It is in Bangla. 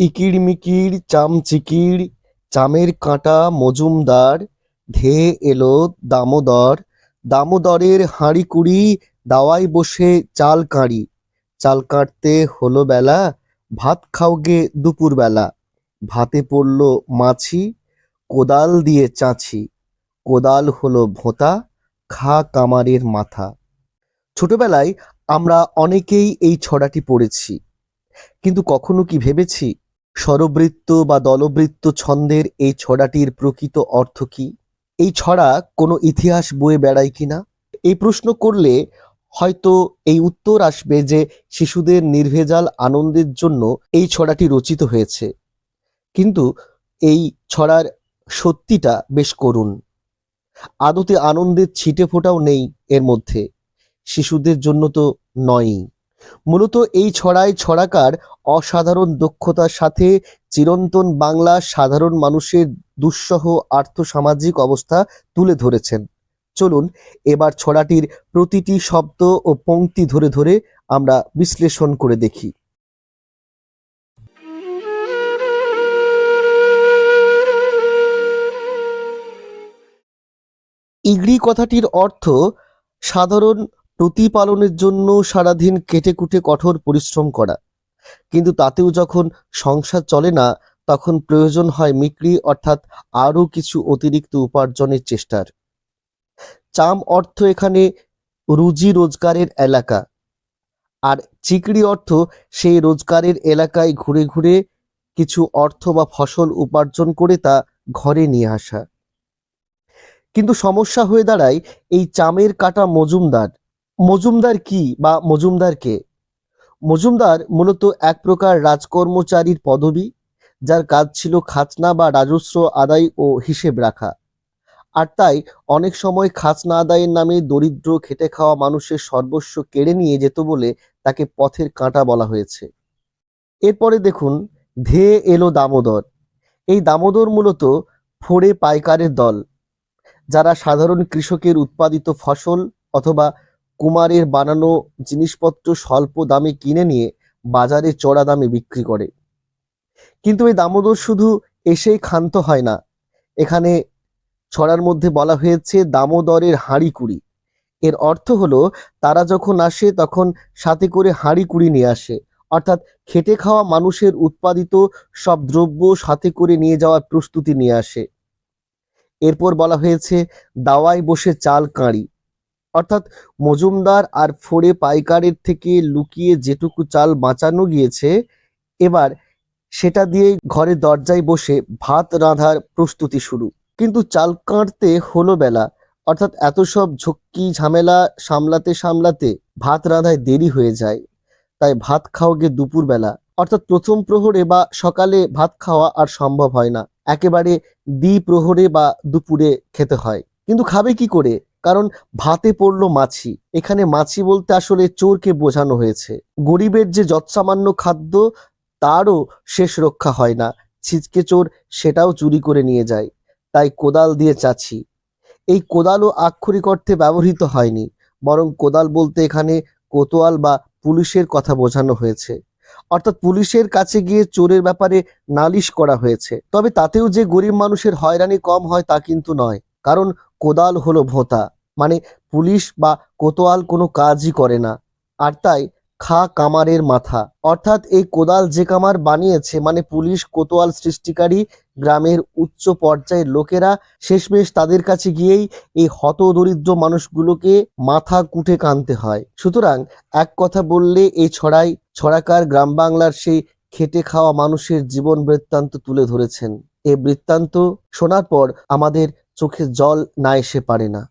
ইকিড় মিকিড় চামচিকিড়, চামের কাঁটা, মজুমদার, ধেয়ে এলো, দামোদর। দামোদরের হাঁড়ি কুড়ি দাওয়ায় বসে চাল কাঁড়ি। চাল কাটতে হলো বেলা, ভাত খাও খাওগে দুপুরবেলা ভাতে পড়ল মাছি, কোদাল দিয়ে চাঁছি। কোদাল হলো ভোঁতা, খা কামারের মাথা। ছোটবেলায় আমরা অনেকেই এই ছড়াটি পড়েছি। কিন্তু কখনো কি ভেবেছি? স্বরবৃত্ত বা দলবৃত্ত ছন্দের এই ছড়াটির প্রকৃত অর্থ কি? এই ছড়া কোনো ইতিহাস বয়ে বেড়ায় কিনা? এই প্রশ্ন করলে হয়তো এই উত্তর আসবে যে শিশুদের নির্ভেজাল আনন্দের জন্য এই ছড়াটি রচিত হয়েছে। কিন্তু এই ছড়ার সত্যিটা বেশ করুণ। আদতে আনন্দের ছিটে ফোটাও নেই এর মধ্যে। শিশুদের জন্য তো নয়ই। মূলত এই ছড়ায় ছড়াকার অসাধারণ দক্ষতার সাথে চিরন্তন বাংলা সাধারণ মানুষের দুঃসহ আর্থসামাজিক অবস্থা তুলে ধরেছেন। চলুন, এবার ছড়াটির প্রতিটি শব্দ ও পংক্তি ধরে ধরে আমরা বিশ্লেষণ করে দেখি। ইগড়ি কথাটির অর্থ, সাধারণ প্রতিপালনের জন্য সারাদিন কেটে কুটে কঠোর পরিশ্রম করা। কিন্তু তাতেও যখন সংসার চলে না, তখন প্রয়োজন হয় মিক্রি অর্থাৎ আরও কিছু অতিরিক্ত উপার্জনের চেষ্টার। চাম অর্থ এখানে রুজি রোজগারের এলাকা। আর চিকড়ি অর্থ সেই রোজগারের এলাকায় ঘুরে ঘুরে কিছু অর্থ বা ফসল উপার্জন করে তা ঘরে নিয়ে আসা। কিন্তু সমস্যা হয়ে দাঁড়ায় এই চামের কাটা মজুমদার। মজুমদার কি বা মজুমদার কে? মজুমদার মূলত এক প্রকার রাজকর্মচারীর পদবি, যার কাজ ছিল খাজনা বা রাজস্ব আদায় ও হিসেব রাখা। আর তাই অনেক সময় খাজনা আদায়ের নামে দরিদ্র, খেটে খাওয়া মানুষের সর্বস্ব কেড়ে নিয়ে যেত বলে তাকে পথের কাঁটা বলা হয়েছে। এরপরে দেখুন ধেয়ে এলো দামোদর। এই দামোদর মূলত ফোড়ে পাইকারের দল, যারা সাধারণ কৃষকের উৎপাদিত ফসল অথবা কুমারের বানানো জিনিসপত্র স্বল্প দামে কিনে নিয়ে বাজারে চড়া দামে বিক্রি করে। কিন্তু এই দামোদর শুধু এসেই ক্ষান্ত হয় না। এখানে ছড়ার মধ্যে বলা হয়েছে, দামোদরের হাঁড়ি কুড়ি। এর অর্থ হলো, তারা যখন আসে, তখন সাথে করে হাঁড়ি কুড়ি নিয়ে আসে। অর্থাৎ খেটে খাওয়া মানুষের উৎপাদিত সব দ্রব্য সাথে করে নিয়ে যাওয়ার প্রস্তুতি নিয়ে আসে। এরপর বলা হয়েছে, দাওয়ায় বসে চাল কাঁড়ি। অর্থাৎ মজুমদার আর ফোড়ে পাইকারের থেকে লুকিয়ে যেটুকু চাল বাঁচানো গিয়েছে, এবার সেটা দিয়ে ঘরে দরজায় বসে ভাত রাঁধার প্রস্তুতি শুরু। কিন্তু চাল কাঁড়তে হলো বেলা, অর্থাৎ এত সব ঝক্কি ঝামেলা সামলাতে সামলাতে ভাত রাঁধায় দেরি হয়ে যায়। তাই ভাত খাওয়াগে দুপুরবেলা অর্থাৎ প্রথম প্রহরে বা সকালে ভাত খাওয়া আর সম্ভব হয় না। একেবারে দ্বি প্রহরে বা দুপুরে খেতে হয়। কিন্তু খাবে কি করে? কারণ ভাতে পড়ল মাছি। এখানে মাছি বলতে আসলে চোরকে বোঝানো হয়েছে। গরিবের যে যৎসামান্য খাদ্য, তারও শেষ রক্ষা হয় না। ছিচকে চোর সেটাও চুরি করে নিয়ে যায়। তাই কোদাল দিয়ে চাছি এই কোদালও আক্ষরিক অর্থে ব্যবহৃত হয়নি। বরং কোদাল বলতে এখানে কোতোয়াল বা পুলিশের কথা বোঝানো হয়েছে। অর্থাৎ পুলিশের কাছে গিয়ে চোরের ব্যাপারে নালিশ করা হয়েছে। তবে তাতেও যে গরিব মানুষের হয়রানি কম হয় তা কিন্তু নয়। কারণ কোদাল হলো ভোঁতা। মানে পুলিশ বা কোতোয়াল কোনো কাজই করে না। আর তাই খা কামারের মাথা। অর্থাৎ এই কোদাল যে কামার বানিয়েছে মানে পুলিশ, কোতোয়াল সৃষ্টিকারী গ্রামের উচ্চ পর্যায়ের লোকেরা, শেষমেশ তাদের কাছে গিয়েই এই হতদরিদ্র মানুষগুলোকে মাথা কুটে কানতে হয়। সুতরাং এক কথা বললে এই ছড়াই, ছড়াকার গ্রাম বাংলার সেই খেটে খাওয়া মানুষের জীবন বৃত্তান্ত তুলে ধরেছেন। এই বৃত্তান্ত শোনার পর আমাদের চোখে জল না এসে পারে না।